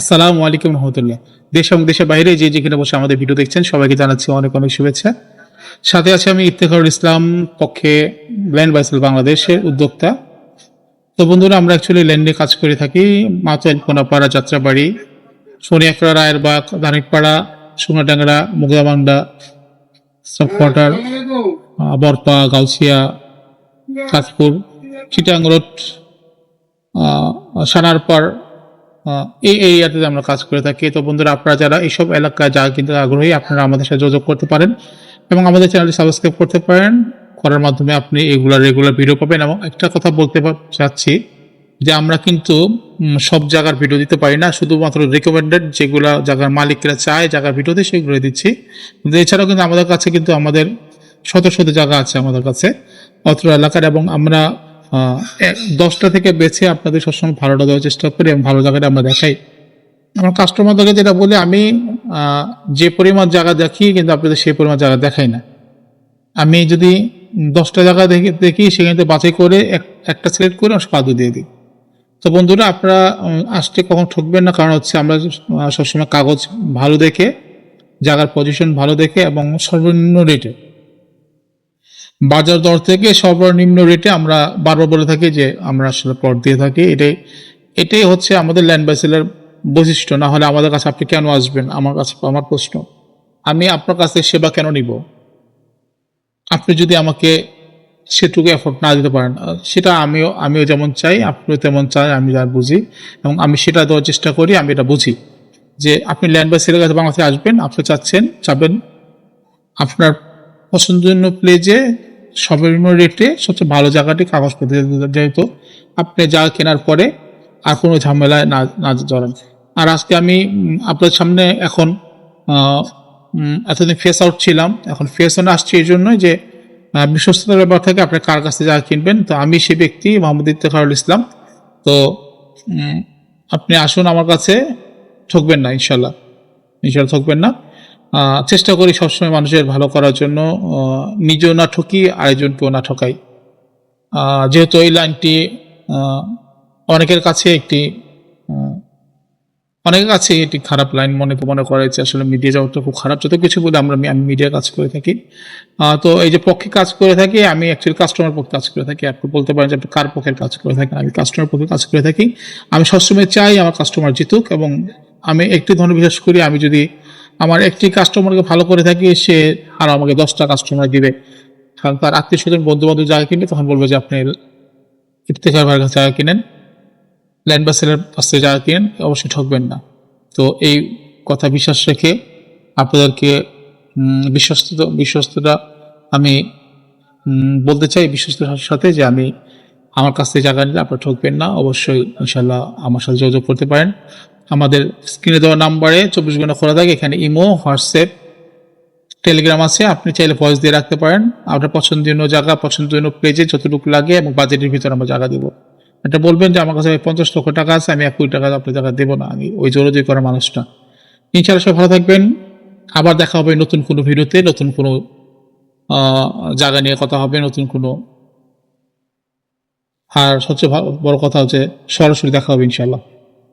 আসসালামু আলাইকুম রহমতুল্লাহ। দেশ এবং দেশের বাইরে যে যেখানে বসে আমাদের ভিডিও দেখছেন, সবাইকে জানাচ্ছি অনেক অনেক শুভেচ্ছা। সাথে আছে আমি ইফতেখারুল ইসলাম পক্ষে ল্যান্ড বাইসেল বাংলাদেশের উদ্যোক্তা। তো বন্ধুরা, আমরা অ্যাকচুয়ালি ল্যান্ডে কাজ করে থাকি মাতোয়াল কোনাপাড়া যাত্রাবাড়ি সোনিয়াকড়া রায়েরবাগ, দানিকপাড়া, সোনাডাঙ্গা মুগদাবান্ডা সব কোয়ার্টার বরপা, গাউসিয়া কাশপুর চিটাং রোড সানারপাড় এই এরিয়াতে আমরা কাজ করে থাকি। তো বন্ধুরা, আপনারা যারা এইসব এলাকায় যা কিন্তু আগ্রহী, আপনারা আমাদের সাথে যোগাযোগ করতে পারেন এবং আমাদের চ্যানেলটি সাবস্ক্রাইব করতে পারেন। করার মাধ্যমে আপনি এগুলা রেগুলার ভিডিও পাবেন এবং একটা কথা বলতে চাচ্ছি যে আমরা কিন্তু সব জায়গার ভিডিও দিতে পারি না। শুধুমাত্র রেকমেন্ডেড যেগুলো জায়গার মালিকরা চায়, জায়গার ভিডিও দিয়ে সেগুলো দিচ্ছি। কিন্তু এছাড়াও কিন্তু আমাদের কাছে কিন্তু আমাদের শত শত জায়গা আছে আমাদের কাছে, অত্র এলাকার এবং আমরা দশটা থেকে বেছে আপনাদের সবসময় ভালোটা দেওয়ার চেষ্টা করি এবং ভালো জায়গাটা আমরা দেখাই। আমার কাস্টমারদেরকে যেটা বলি, আমি যে পরিমাণ জায়গা দেখি, কিন্তু আপনাদের সেই পরিমাণ জায়গা দেখাই না। আমি যদি দশটা জায়গা দেখি দেখি, সেখানে বাছাই করে এক- একটা সিলেক্ট করে আমি কাদু দিয়ে দিই। তো বন্ধুরা, আপনারা আসতে কখন ঠকবেন না, কারণ হচ্ছে আমরা সবসময় কাগজ ভালো দেখে, জায়গার পজিশন ভালো দেখে এবং সর্বনিম্ন রেটে বাজার দর থেকে সর্বনিম্ন রেটে আমরা বারবার বলে থাকি যে আমরা আসলে প্লট দিয়ে থাকি। এটাই এটাই হচ্ছে আমাদের ল্যান্ড বাইসেলের বৈশিষ্ট্য। না হলে আমাদের কাছে আপনি কেন আসবেন? আমার কাছে আমার প্রশ্ন। আমি আপনার কাছে সেবা কেন নিব? আপনি যদি আমাকে সেটুকু এফোর্ট না দিতে পারেন, সেটা আমিও আমিও যেমন চাই, আপনিও তেমন চাই আমি যা বুঝি। এবং আমি সেটা দেওয়ার চেষ্টা করি, আমি এটা বুঝি। যে আপনি ল্যান্ড বাইসেলের কাছে বাংলাদেশে আসবেন, আপনি চাচ্ছেন, চাবেন। আপনার পছন্দনীয় প্লেজে সর্বনিম্ন রেটে সবচেয়ে ভালো জায়গাটি কাগজপত্র যেহেতু আপনি যা কেনার পরে আর কোনো ঝামেলায় না না জড়ান। আর আজকে আমি আপনার সামনে এখন এতদিন ফেস আউট ছিলাম। এখন ফেস অন আসছে এই জন্যই যে বিশ্বস্ততার ব্যাপার থেকে আপনি কার কাছে যা কিনবেন, তো আমি সেই ব্যক্তি মোহাম্মদ ইফতেখারুল ইসলাম। তো আপনি আসুন আমার কাছে, ঠকবেন না ইনশাল্লাহ ইনশাল্লাহ ঠকবেন না। চেষ্টা করি সবসময় মানুষের ভালো করার জন্য। নিজেও না ঠকি, আরেকজনকেও না ঠকাই। যেহেতু এই লাইনটি অনেকের কাছে একটি অনেকের কাছে এটি খারাপ লাইন মনে মনে করে যে আসলে মিডিয়া জগৎটা খুব খারাপ। যত কিছু বলে আমরা, আমি মিডিয়া কাজ করে থাকি। তো এই যে পক্ষে কাজ করে থাকি, আমি অ্যাকচুয়ালি কাস্টমার পক্ষে কাজ করে থাকি। আপনি বলতে পারেন যে আপনি কার পক্ষের কাজ করে থাকেন? আমি কাস্টমার পক্ষে কাজ করে থাকি। আমি সবসময় চাই আমার কাস্টমার জিতুক এবং আমি একটি ধরনের বিশ্বাস করি, আমি যদি আমার একটি কাস্টমারকে ভালো করে থাকি, সে আর আমাকে দশটা কাস্টমার দিবে। কারণ তার আত্মীয় স্বজন বন্ধু বান্ধব জায়গা কিনবে, তখন বলব যে আপনি ইফতেখার ভাইয়ের কাছে জায়গা কিনেন ল্যান্ড বাসেলের কাছ থেকে জায়গা কিনেন, অবশ্যই ঠকবেন না। তো এই কথা বিশ্বাস রেখে আপনাদেরকে বিশ্বস্ত বিশ্বস্ততা আমি বলতে চাই বিশ্বস্ততার সাথে যে আমি আমার কাছ থেকে জায়গা নিলে আপনারা ঠকবেন না। অবশ্যই ইনশাল্লাহ আমার সাথে যোগাযোগ করতে পারেন। আমাদের স্ক্রিনে দেওয়া নাম্বারে চব্বিশ ঘণ্টা খোলা থাকে, এখানে ইমো, হোয়াটসঅ্যাপ, টেলিগ্রাম আছে, আপনি চাইলে ভয়েস দিয়ে রাখতে পারেন। আপনার পছন্দনীয় জায়গা পছন্দনীয় পেজে যতটুকু লাগে এবং বাজেটের ভিতরে আমরা জায়গা দেবো। এটা বলবেন যে আমার কাছে পঞ্চাশ লক্ষ টাকা আছে, আমি এক কোটি টাকা আপনার জায়গা দেবো না, আমি ওই জোরোজি করা মানুষটা। ইনশাআল্লাহ সব ভালো থাকবেন। আবার দেখা হবে নতুন কোনো ভিডিওতে, নতুন কোনো জায়গা নিয়ে কথা হবে, নতুন কোনো। আর সবচেয়ে বড় কথা হচ্ছে সরাসরি দেখা হবে ইনশাআল্লাহ।